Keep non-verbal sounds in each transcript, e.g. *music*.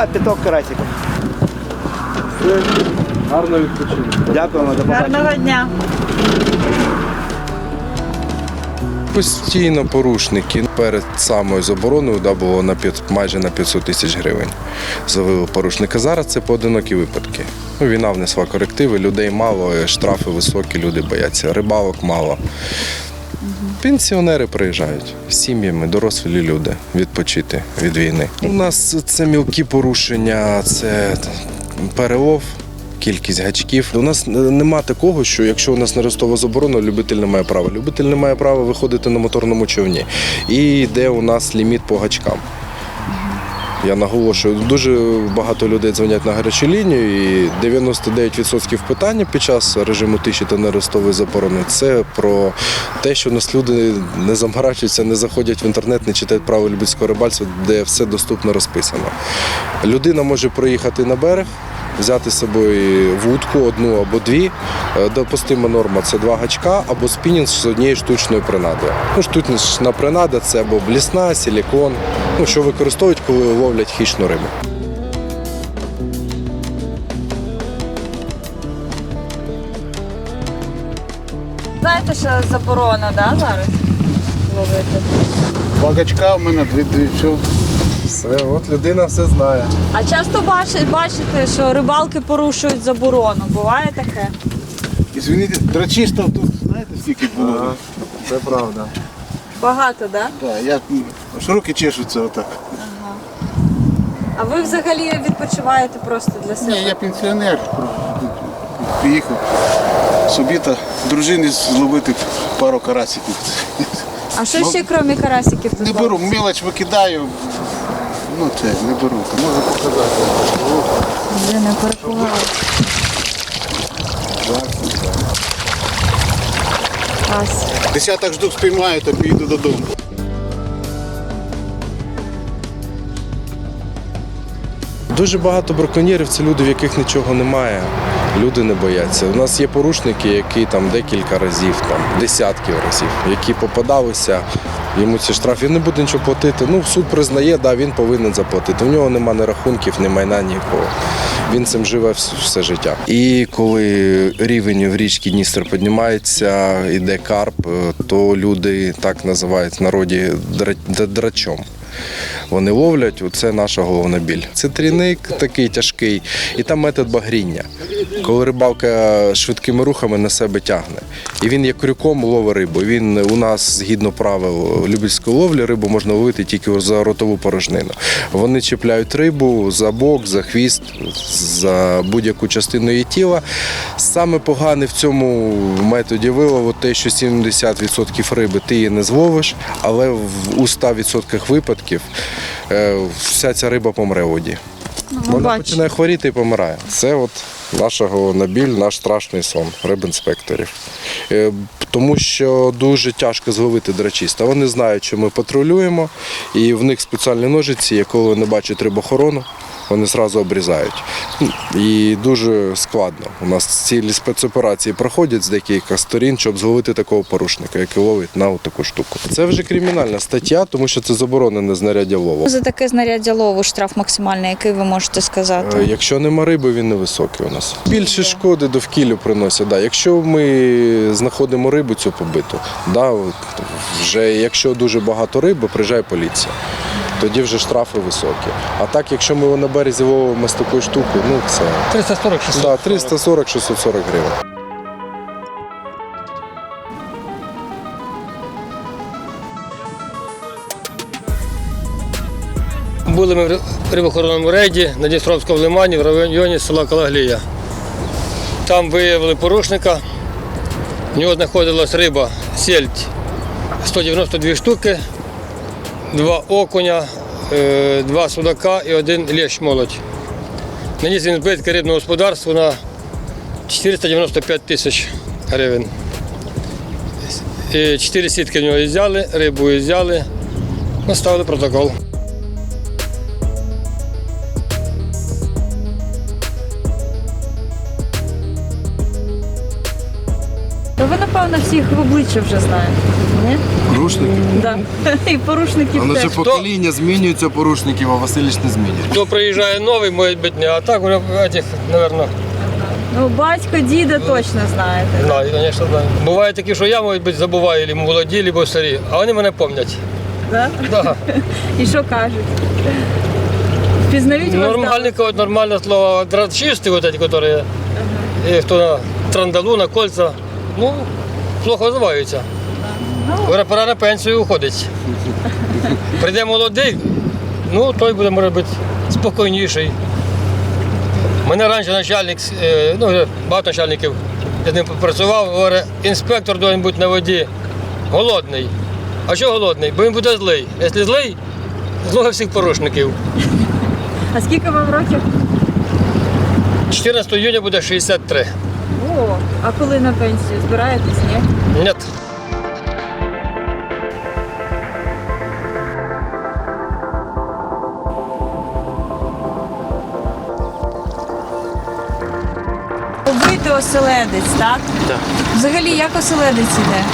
Да, пяток карасиков. Гарно відпочинок. Дякуємо, до побачення. Гарного дня. Постійно порушники перед самою забороною да, було на 5, майже на 500 тисяч гривень. Завели порушника. Зараз це поодинокі випадки. Ну, війна внесла корективи, людей мало, штрафи високі, люди бояться, рибалок мало. Пенсіонери приїжджають з сім'ями, дорослі люди відпочити від війни. У нас це мілкі порушення, це перелов. Кількість гачків. У нас нема такого, що якщо у нас нерестова заборона, любитель не має права. Любитель не має права виходити на моторному човні. І йде у нас ліміт по гачкам. Я наголошую, дуже багато людей дзвонять на гарячу лінію, і 99% питання під час режиму тиші та нерестової заборони це про те, що нас люди не заморачуються, не заходять в інтернет, не читають право любительського рибальства, де все доступно розписано. Людина може проїхати на берег. Взяти з собою вудку одну або дві. Е, Допустима норма це два гачка або спінінг з однією штучною принадою. Ну, штучна принада це або блісна, силікон, ну, що використовують, коли ловлять хищну рибу. Знаєте, що заборона, да, зараз? Ловити. Багачка в мене дві дві все. От людина все знає. А часто бачите, бачите, що рибалки порушують заборону. Буває таке? Ізвиніть, драчистів тут, знаєте, скільки було? Це правда. Багато, да? Да, я аж руки чешуться отак. А ви взагалі відпочиваєте просто для себе? Ні, я пенсіонер. Приїхав собі та дружині зловити пару карасиків. А що ще крім карасиків тут? Не беру, мелоч викидаю. Ну це, не беру. Можу показати. Вже не порахувала. Клас. Десяток штук спіймаю, то піду додому. Дуже багато браконьєрів це люди, в яких нічого немає. Люди не бояться. У нас є порушники, які там декілька разів, там десятків разів, які попадалися. Йому ці штраф, він не буде нічого платити. Ну, суд признає, да, він повинен заплатити. У нього немає ні рахунків, ні майна, нікого. Він цим живе все життя. І коли рівень в річці Дністер піднімається, іде карп, е, то люди так називають в народі драчом. Вони ловлять, це наша головна біль. Це трійник такий тяжкий, і там метод багріння. Коли рибалка швидкими рухами на себе тягне. І він як крюком ловить рибу. Він у нас, згідно правил любительської ловлі, рибу можна ловити тільки за ротову порожнину. Вони чіпляють рибу за бок, за хвіст, за будь-яку частину її тіла. Саме погане в цьому методі вилову те, що 70% риби ти її не зловиш, але у 100% випадків е, вся ця риба помре в воді. Вона бачу. починає хворіти і помирає. Це от наша головна біль, наш страшний сон рибінспекторів. Е, Тому що дуже тяжко зловити драчиста. Вони знають, що ми патрулюємо, і в них спеціальні ножиці, коли вони бачать рибохорону, вони одразу обрізають. І дуже складно. У нас цілі спецоперації проходять з декілька сторін, щоб зловити такого порушника, який ловить на таку штуку. Це вже кримінальна стаття, тому що це заборонене знаряддя лову. За таке знаряддя лову штраф максимальний, який ви можете Е, сказати? Якщо нема риби, він невисокий у нас. Більше шкоди довкіллю приносить. Да. Якщо ми знаходимо рибу цю побиту, да, от, вже якщо дуже багато риби, приїжджає поліція. Тоді вже штрафи високі. А так, якщо ми на березі ловимо з такою штукою, ну це 340 600 да, 340-640 гривень. Були ми в рибохоронному рейді на Дністровському лимані в районі села Калаглія. Там виявили порушника. В нього знаходилась риба сельдь 192 штуки, два окуня, е, два судака і один лещ молодь. Наніс він збитки рибного господарства на 495 тисяч гривень. І Чотири сітки в нього взяли, рибу взяли, наставили протокол. То ви, напевно, всіх в обличчя вже знаєте. Ні? Порушники? Да. *laughs* І порушників Воно теж. вже покоління змінюється порушників, а Васильович не змінює. Хто приїжджає новий, може бути не, а так вже этих, наверное, Ну, батько, діда точно знаєте. знаю, звісно, знаю. Буває такі, що я, може бути, забуваю, або молоді, або старі, а вони мене пам'ятають. Да? Да. *laughs* І що кажуть? Впізнають вас? Нормальные, вот, нормальное слово, дрочисты вот эти, которые, и кто на трандалу, на кольца, ну, плохо називаються. Пора, пора на пенсію уходить. Прийде молодий, ну, той буде, може бути, спокійніший. Мене раніше начальник, е, ну, багато начальників, я з ним працював, говорить, інспектор має бути на воді голодний. А що голодний? Бо він буде злий. Якщо злий, злого всіх порушників. А скільки вам років? 14 июня буде 63. О, а коли на пенсію? Збираєтесь, ні? Нет. Побити оселедець, так? Так. Взагалі, як оселедець іде?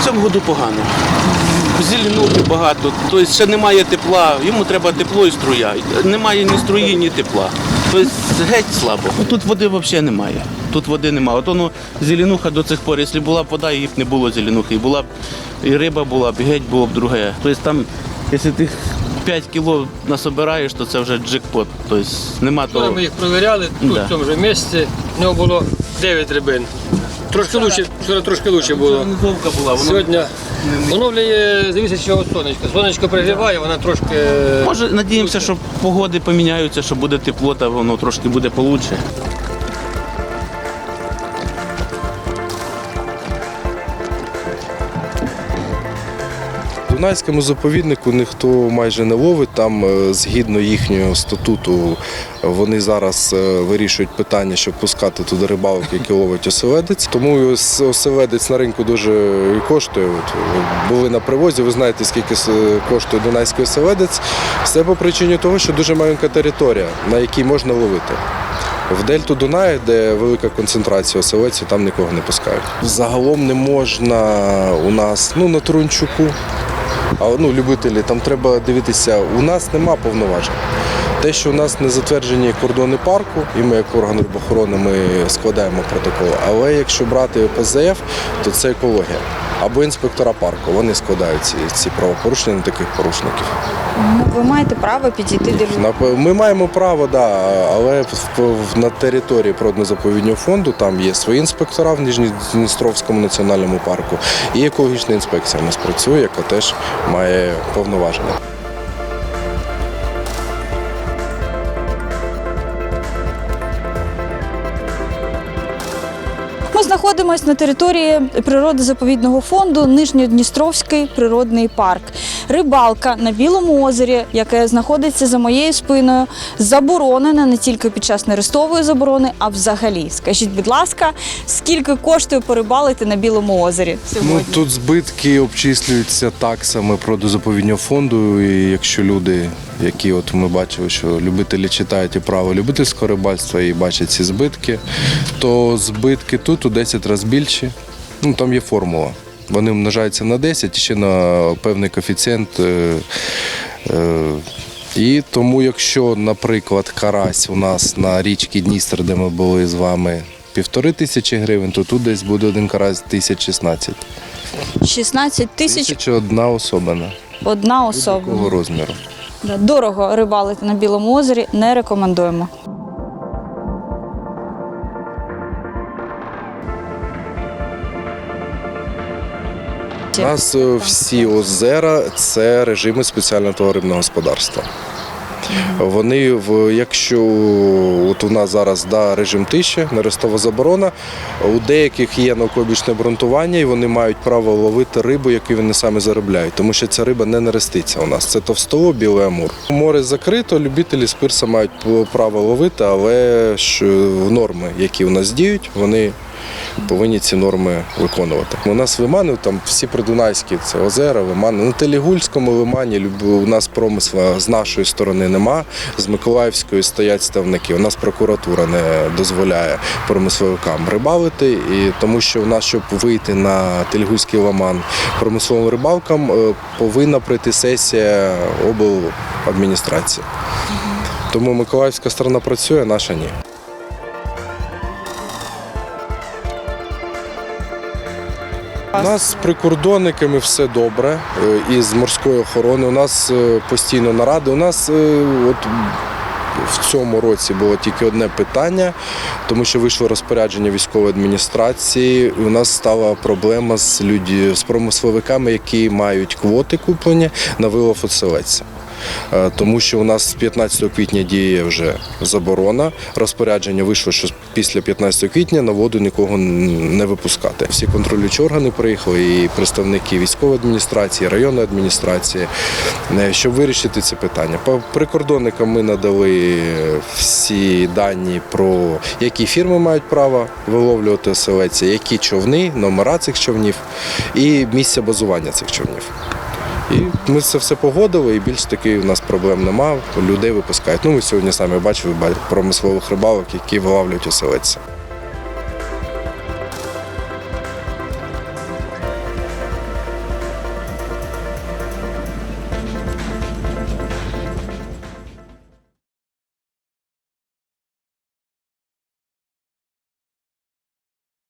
В цьому году погано. Зеленухи багато, тобто ще немає тепла, йому треба тепло і струя. Немає ні струї, ні тепла. Тобто геть слабо. Ну, Тут води взагалі немає. Тут води немає. От воно зеленуха до цих пор, якщо була б вода, її б не було зеленухи. І була б і риба була б, і геть було б друге. Тобто там, якщо ти 5 кіло насобираєш, то це вже джекпот. Тобто нема того. ми їх перевіряли, тут Да. в цьому ж місці. В нього було 9 рибин. Трошки лучше, вчора трошки лучше було. Низовка була, воно Сьогодні оновлює, зависить що від сонечка. Сонечко пригріває, вона трошки. Може, надіємося, що погоди поміняються, що буде тепло, та воно трошки буде получше. Дунайському заповіднику ніхто майже не ловить. Там е, згідно їхнього статуту вони зараз е, вирішують питання, щоб пускати туди рибалок, які ловить оселедець. Тому оселедець на ринку дуже коштує. От, були на привозі, ви знаєте, скільки коштує дунайський оселедець. Все по причині того, що дуже маленька територія, на якій можна ловити. В дельту Дунаю, де велика концентрація оселедців, там нікого не пускають. Загалом не можна у нас ну, на Турунчуку, а ну, любителі, там треба дивитися, у нас нема повноважень. Те, що у нас не затверджені кордони парку, і ми як орган рибохорони ми складаємо протокол. Але якщо брати ПЗФ, то це екологія. Або інспектора парку. Вони складають ці, ці правопорушення на таких порушників. Ну, ви маєте право підійти до людей. Ми маємо право, да, але на території природно-заповіднього фонду там є свої інспектора в Ніжністровському національному парку і екологічна інспекція у нас працює, яка теж має повноваження. Ми знаходимося на території природозаповідного фонду Нижньодністровський природний парк. Рибалка на Білому озері, яке знаходиться за моєю спиною, заборонена не тільки під час нерестової заборони, а взагалі. Скажіть, будь ласка, скільки коштує порибалити на Білому озері сьогодні? Ну тут збитки обчислюються таксами природозаповідного фонду. І якщо люди, які от ми бачили, що любителі читають і право любительського рибальства і бачать ці збитки, то збитки тут у 10 разів більші. Ну там є формула. Вони множаються на 10 і ще на певний коефіцієнт. е, е, І тому, якщо, наприклад, карась у нас на річці Дністер, де ми були з вами, півтори тисячі гривень, то тут десь буде один карась 1016. 16 тисяч Тисяча одна особина. одна особа. Такого розміру. Да, Дорого рибалити на Білому озері не рекомендуємо. У нас е, всі озера це режими спеціального тваринного господарства. Вони, в, якщо от у нас зараз да, режим тиші, нерестова заборона, у деяких є науковічне обґрунтування, і вони мають право ловити рибу, яку вони самі заробляють, тому що ця риба не нереститься у нас. Це товстолоб, білий амур. Море закрито, любителі спирса мають право ловити, але ж норми, які у нас діють, вони повинні ці норми виконувати. У нас лимани, там всі придунайські, це озера, лимани. На Телігульському лимані у нас промисла з нашої сторони нема, з Миколаївської стоять ставники. У нас прокуратура не дозволяє промисловикам рибалити, і тому що у нас, щоб вийти на Телігульський лиман промисловим рибалкам, е, повинна пройти сесія обладміністрації. Тому Миколаївська сторона працює, наша ні. У нас з прикордонниками все добре, е, і з морської охорони. У нас е, постійно наради. У нас е, от в цьому році було тільки одне питання, тому що вийшло розпорядження військової адміністрації. У нас стала проблема з людьми, з промисловиками, які мають квоти куплені на вилов оселедця. Е, Тому що у нас з 15 квітня діє вже заборона. Розпорядження вийшло, що після 15 квітня на воду нікого не випускати. Всі контролюючі органи приїхали, і представники військової адміністрації, районної адміністрації, е, щоб вирішити ці питання. По прикордонникам ми надали всі дані про які фірми мають право виловлювати оселедця, які човни, номера цих човнів і місця базування цих човнів. І ми це все погодили, і більш таки у нас проблем нема. Людей випускають. Ну, ви сьогодні самі бачили промислових рибалок, які вилавлюють оселедця.